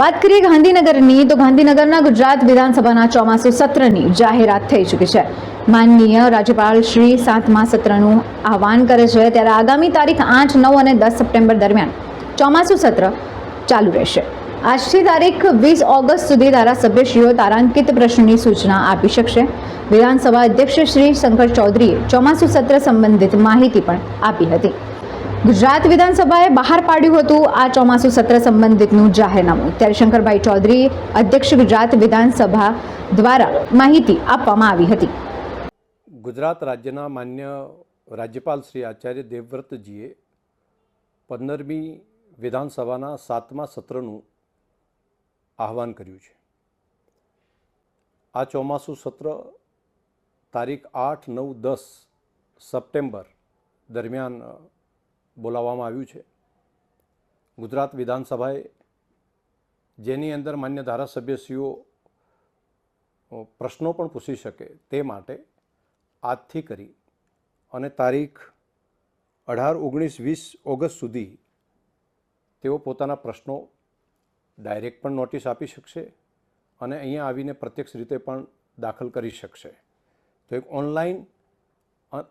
વાત કરીએ ગાંધીનગરની, તો ગાંધીનગરના ગુજરાત વિધાનસભાના ચોમાસુ સત્રની જાહેરાત થઈ ચૂકી છે. માનનીય રાજ્યપાલ શ્રી સાતમા સત્રનું આહવાન કરે છે ત્યારે આગામી તારીખ આઠ, નવ અને દસ સપ્ટેમ્બર દરમિયાન ચોમાસુ સત્ર ચાલુ રહેશે. આજથી તારીખ વીસ ઓગસ્ટ સુધી ધારાસભ્યશ્રીઓ તારાંકિત પ્રશ્નની સૂચના આપી શકશે. વિધાનસભા અધ્યક્ષ શ્રી શંકર ચૌધરીએ ચોમાસુ સત્ર સંબંધિત માહિતી પણ આપી હતી. ગુજરાત વિધાનસભાએ બહાર પાડ્યું હતું આ ચોમાસુ સત્ર સંબંધિતનું જાહેરનામું. ત્યારે શંકરભાઈ ચૌધરી અધ્યક્ષ ગુજરાત વિધાનસભા દ્વારા માહિતી આપવામાં આવી હતી. ગુજરાત રાજ્યના માન્ય રાજ્યપાલ શ્રી આચાર્ય દેવવ્રતજીએ પંદરમી વિધાનસભાના સાતમા સત્રનું આહવાન કર્યું છે. આ ચોમાસું સત્ર તારીખ આઠ નવ દસ સપ્ટેમ્બર દરમિયાન બોલાવવામાં આવ્યું છે. ગુજરાત વિધાનસભાએ જેની અંદર માન્ય ધારાસભ્યશ્રીઓ પ્રશ્નો પણ પૂછી શકે તે માટે આજથી કરી અને તારીખ અઢાર, ઓગણીસ, વીસ ઓગસ્ટ સુધી તેઓ પોતાના પ્રશ્નો ડાયરેક્ટ પણ નોટિસ આપી શકશે અને અહીંયા આવીને પ્રત્યક્ષ રીતે પણ દાખલ કરી શકશે. તો એક ઓનલાઈન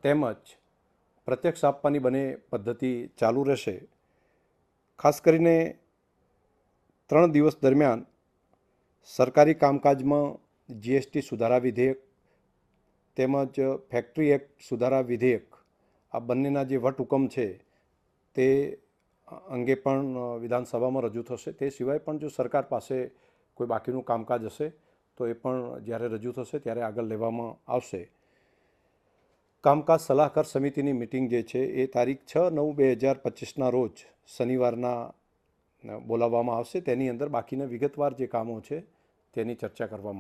તેમજ પ્રત્યક્ષ આપવાની બંને પદ્ધતિ ચાલુ રહેશે. ખાસ કરીને ત્રણ દિવસ દરમિયાન સરકારી કામકાજમાં જીએસટી સુધારા વિધેયક તેમજ ફેક્ટરી એક્ટ સુધારા વિધેયક, આ બંનેના જે વટહુકમ છે તે અંગે પણ વિધાનસભામાં રજૂ થશે. તે સિવાય પણ જો સરકાર પાસે કોઈ બાકીનું કામકાજ હશે તો એ પણ જ્યારે રજૂ થશે ત્યારે આગળ લેવામાં આવશે. કામકાજ સલાહકાર સમિતિની મિટિંગ જે છે એ તારીખ છ નવ બે હજાર પચીસના રોજ શનિવારના બોલાવવામાં આવશે. તેની અંદર બાકીના વિગતવાર જે કામો છે તેની ચર્ચા કરવામાં